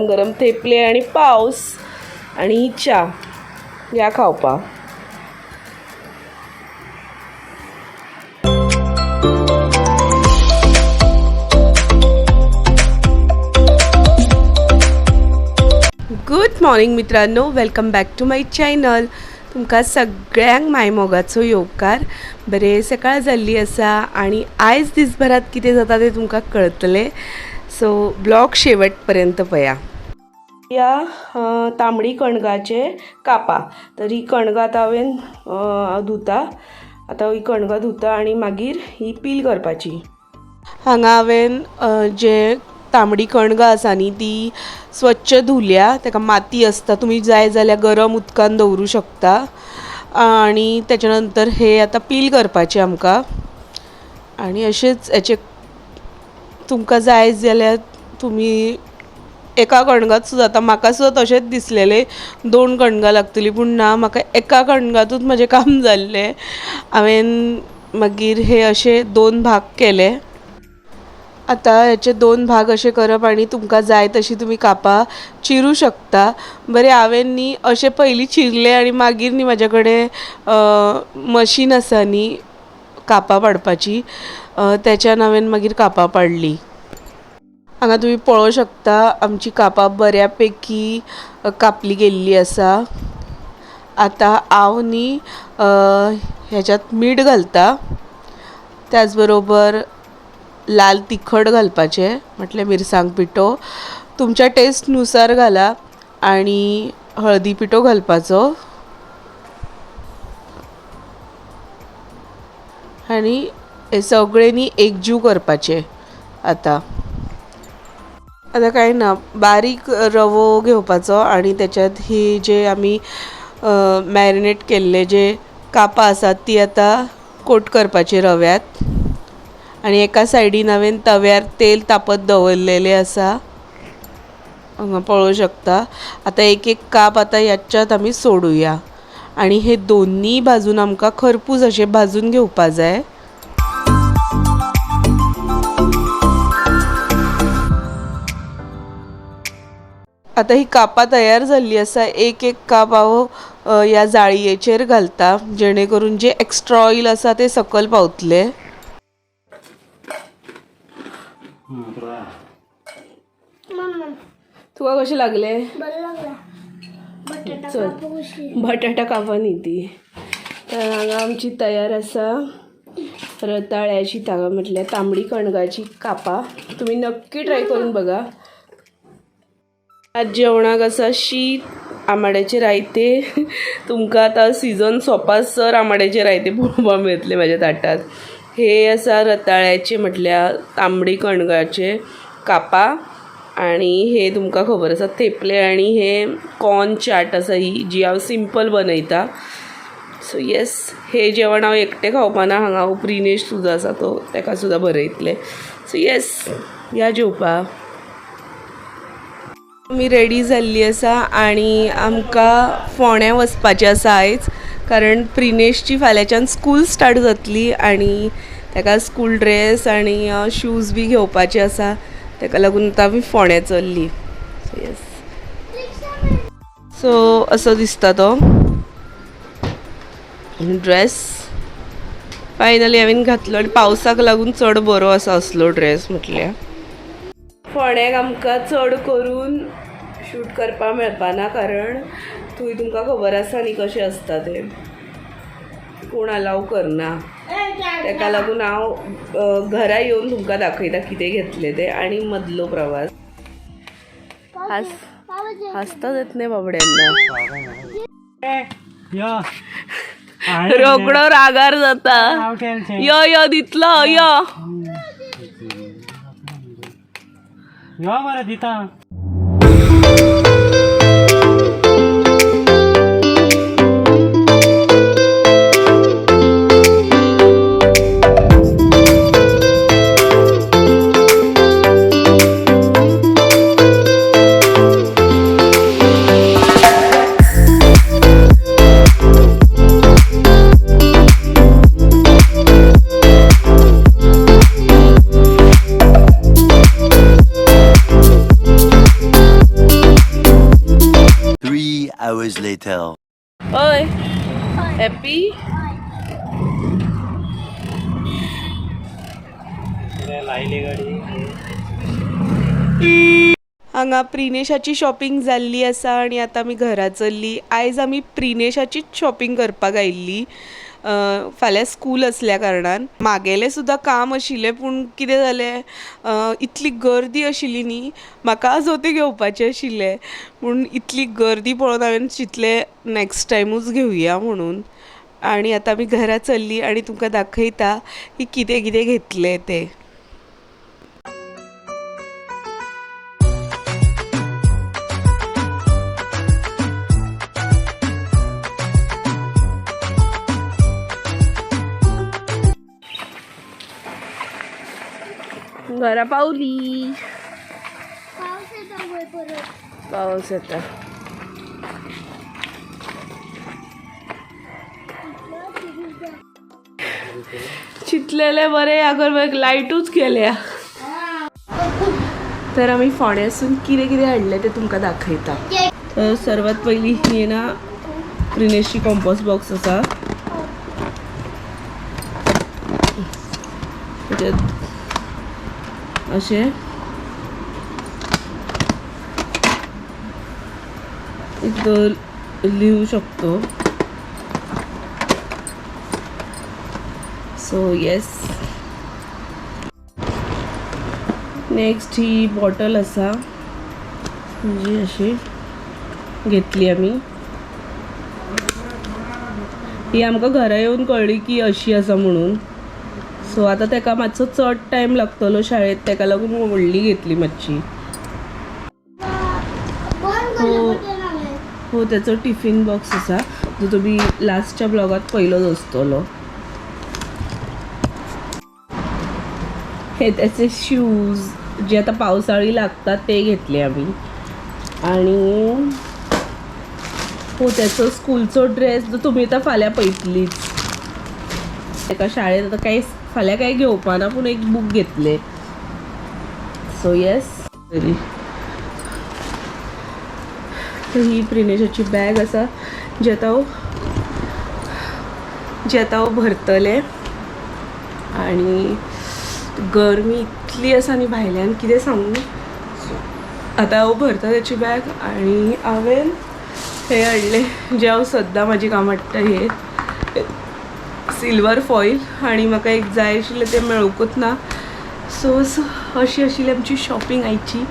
गरम गरम थेपले आणि पावस आणि च्या या खावपा गुड मॉर्निंग मित्रांनो. Welcome back to my channel तुमकां सगळ्यांक मायमोगाचो येवकार बरे सकाळ जाल्ली आसा आनी आयज दिसभरात कितें जाता तें तुमकां कळतलें. सो ब्लॉग शेवट पर्यंत पया. या तांबडी कणगाचे कापा. तर ही कणगां हांवें धुता. आतां ही कणगां धुता आनी मागीर ही पील करपाची. हांगा हांवें जे तांबडी कणगां आसा न्ही ती स्वच्छ धुल्या ताका माती आसता तुमी जाय जाल्यार गरम उदकान दवरूं शकता. आनी तेच्या नंतर हे आतां पील करपाचे आमकां. आनी अशेंच हेचे तुमकां जाय जाल्यार तुमी एका कणगात सुद्दां आतां म्हाका सुद्दां तशेंच दिसलेलें दोन कणगां लागतलीं. पूण ना म्हाका एका कणगातूच म्हजें काम जाल्लें हांवें मागीर हे अशे दोन भाग केले. आतां हेचे दोन भाग अशे करप आनी तुमकां जाय तशी तुमी कापां चिरूं शकता. बरें हांवें न्ही अशें पयलीं चिरलें आनी मागीर न्ही म्हाजे कडेन मशीन आसा न्ही कापां पाडपाची. तेच्यान हांवें मागीर कापां पाडलीं. हांगा तुमी पळोवंक शकता. आमची कापां बऱ्या पैकी कापली गेल्ली आसा आतां हांव न्ही अ, ह्याच्यात मीठ घालता. त्याच बरोबर लाल तिखट घालपाचें. म्हटल्यार मिरसांग पिठो. तुमच्या टेस्टनुसार घाला आनी हळदी पिठो घालपाचो. आनी हे सगळे न्ही एकजीव करपाचे आतां. आतां कांय ना बारीक रवो घेवपाचो आनी त्याच्यात ही जे आमी मॅरिनेट केल्ले जे कापां आसात ती आतां कोट करपाची रव्यात. आनी एका सायडीन हांवें तव्यार तेल तापत दवरलेलें आसा हांगा पळोवंक शकता. आतां एक एक काप आतां ह्याच्यात आमी सोडुया. आनी हे दोन्ही बाजून आमकां खरपूस अशें भाजून घेवपा जाय. आतां ही कापां तयार जाल्ली आसा एक एक काप हांव अ, ह्या जाळयेचेर घालता जेणे करून जे एक्स्ट्रा ऑयल आसा ते सकयल पावतले. तुका कशें लागले? चल. बटाटा कापा न्ही ती. तर हांगा आमची तयार आसा रताळ्याची तागा म्हटल्यार तांबडी कणगाची कापां. तुमी नक्की ट्राय करून बघा. आज जेवणाक आसा शीत आंबाड्याचे रायते. तुमकां आतां सिजन सोंपासर आमाड्याचे रायते पळोवपाक मेळटले म्हाज्या ताटांत. हे आसा रताळ्याचे म्हटल्यार तांबडी कणगाचे कापां आनी हे तुमकां खबर आसा थेपले आनी हे कॉर्न चाट आसा ही जी हांव सिंपल बनयता. सो येस हे जेवण हांव एकटें खावपाना हांगा हांव प्रिनेश सुद्दां आसा तो ताका सुद्दां बरयतले. सो येस या जेवपा. आमी रेडी जाल्ली आसा आनी आमकां फोंड्या वचपाचें आसा आयज कारण प्रिनेशची फाल्यांच्यान स्कूल स्टार्ट जातली आनी ताका स्कूल ड्रेस आनी शूज बी घेवपाचे आसा ताका लागून आतां आमी फोंड्या चल्ली. सो येस सो असो दिसता तो. ड्रेस फायनली हांवें घातलो आनी पावसाक लागून चड बरो आसा असलो ड्रेस म्हटल्यार फोंड्याक आमकां चड करून शूट करपाक मेळपाना कारण थंय तुमकां खबर आसा न्ही कशें आसता तें. कोण अलाव करना. ताका लागून हांव घरा येवन तुमकां दाखयता कितें घेतलें तें आनी मदलो प्रवास. हास हासता येत नाही बाबड्यांना. यो. रोकडो रागार जाता. यो यो दितलो यो. यो मरे दिता. Hours later. लायली गाडी हांगा प्रिनेशाची शॉपिंग जाल्ली आसा आनी आतां आमी घरा चल्ली. आयज आमी प्रिनेशाचीच शॉपिंग करपाक आयिल्ली फाल्यां स्कूल असल्या कारणान म्हागेलें सुद्दां काम आशिल्लें पूण कितें जालें? इतली गर्दी आशिल्ली न्ही म्हाका जोतें घेवपाचें आशिल्लें पूण इतली गर्दी पळोवन हांवें चिंतलें नॅक्स्ट टायमूच घेवया म्हणून. आनी आतां आमी घरा चल्ली आनी तुमकां दाखयता की कितें कितें घेतलें तें. घरा पावली पाऊस येता चितलेले बरे अगर लायटूच गेल्या. तर आमी फोंड्यासून कितें कितें हाडलें तें तुमकां दाखयता. तर सर्वात पयलीं ही ना प्रिनेशची कॉम्पोस्ट बॉक्स आसा त्याच्यात असे. इथं लिहू शकतो. सो येस नेक्स्ट ही बॉटल आसा म्हणजे अशी घेतली आमी ही आमकां घरा येवन कळ्ळी की अशी आसा म्हणून. सो आतां ताका मातसो चड टायम लागतलो शाळेत. ताका लागून व्हडली घेतली मातशी हो. हो त्याचो टिफिन बॉक्स आसा जो तुमी लास्टच्या ब्लॉगात पयलोच आसतलो हे त्याचे शूज जे आता पावसाळी लागतात ते घेतले आम्ही. आणि हो त्याचो स्कूलचो ड्रेस जो तुमी आतां फाल्यां पळयतलीच एका शाळेत? आता काही फाल्यां काय घेवपा ना पूण एक बूक घेतले. सो येस तरी. ही प्रिनेशाची बॅग आसा जी आतां हांव जी आतां हांव भरतलें. आनी गरमी इतली आसा न्ही भायल्यान कितें सांगू? आतां हांव भरता त्याची बॅग आनी हांवें हे हाडलें जें हांव सद्दां म्हाजी कामाडटा हे. सिल्वर फॉईल आणि म्हाका एक जाय आशिल्लें तें मेळूंकूच ना. सो सो अशी आशिल्ली आमची शॉपिंग आयची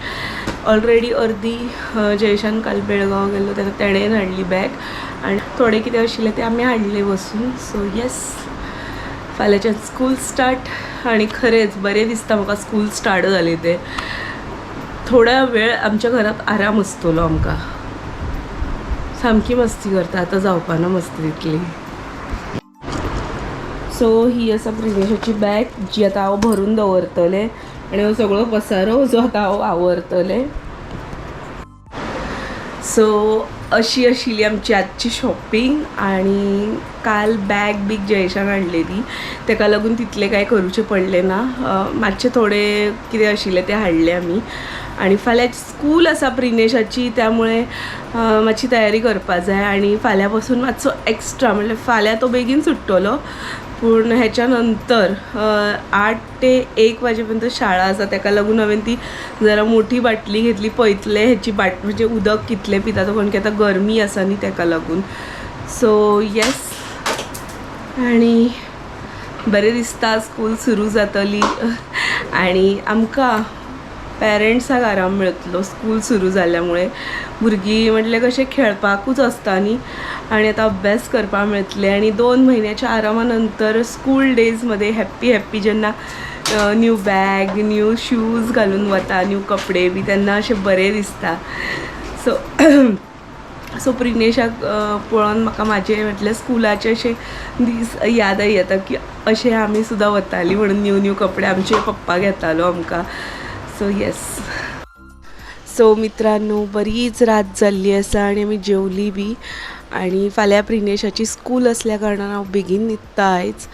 ऑलरेडी अर्दी जयशान जयेशान काल बेळगांव गेल्लो तेन्ना तेणेन हाडली बॅग आनी थोडें कितें आशिल्लें तें आमी हाडलें वसून सो येस फाल्यांच्यान स्कूल स्टार्ट आनी खरेंच बरें दिसता म्हाका स्कूल स्टार्ट जालें तें. थोडा वेळ आमच्या घरात आराम आसतलो आमकां. सामकी मस्ती करता. आतां जावपाना मस्ती तितली सो ही आसा प्रिनेशाची बॅग जी आतां हांव भरून दवरतलें. आनी हो सगळो पसारो जो आतां हांव आवरतलें. सो अशी आशिल्ली आमची आजची शॉपिंग आणि काल बॅग बीग जयेशान हाडलेली ताका लागून तितले काय करूचे पडले ना. मातशें मातशे थोडे कितें आशिल्लें ते हाडले आमी आणि फाल्यां स्कूल आसा प्रिनेशाची त्यामुळे मातशी तयारी करपा जाय. आणि फाल्यां पासून मातसो एक्स्ट्रा म्हणल्यार फाल्यां तो बेगीन सुट्टलो. पूण हेच्या नंतर आठ ते एक वाजे पर्यंत शाळा आसा ताका लागून हांवें ती जरा मोठी बाटली घेतली. पयतले हेची बाट म्हणजे उदक कितले पिता तो कारण की आतां गरमी आसा न्ही ताका लागून सो येस आनी बरें दिसता स्कूल सुरू जातली. आनी आमकां पेरंट्साक आराम मेळटलो स्कूल सुरू जाल्ल्यामुळे भुरगीं म्हटल्यार कशें खेळपाकूच आसता न्ही आनी आतां अभ्यास करपाक मेळटले आनी दोन म्हयन्याच्या आरामानंतर स्कूल डेजमध्ये हॅप्पी हॅप्पी जेन्ना न्यू बॅग न्यू शूज घालून वता न्यू कपडे बी तेन्ना अशें बरें दिसता. सो सो प्रिग्नेशाक पळोवन म्हाका म्हाजे म्हटल्यार स्कुलाचे अशे दीस यादय येता की अशें आमी सुद्दां वतालीं म्हणून न्यू न्यू कपडे आमचे पप्पा घेतालो आमकां. सो येस सो मित्रांनो बरीच रात जाल्ली आसा आनी आमी जेवली बी. आनी फाल्यां प्रिनेशाची स्कूल आसल्या कारणान हांव बेगीन न्हिदता आयज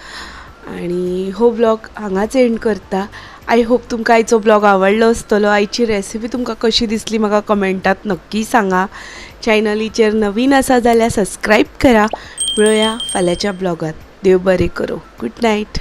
आनी हो ब्लॉग हांगाच एंड करता. आय होप तुमकां आयचो ब्लॉग आवडलो आसतलो आयची रेसिपी तुमकां कशी दिसली म्हाका कमेंटात नक्की सांगा. चॅनलीचेर नवीन आसा जाल्यार सबस्क्रायब करा. मेळुया फाल्यांच्या ब्लॉगात. देव बरें करूं. Good night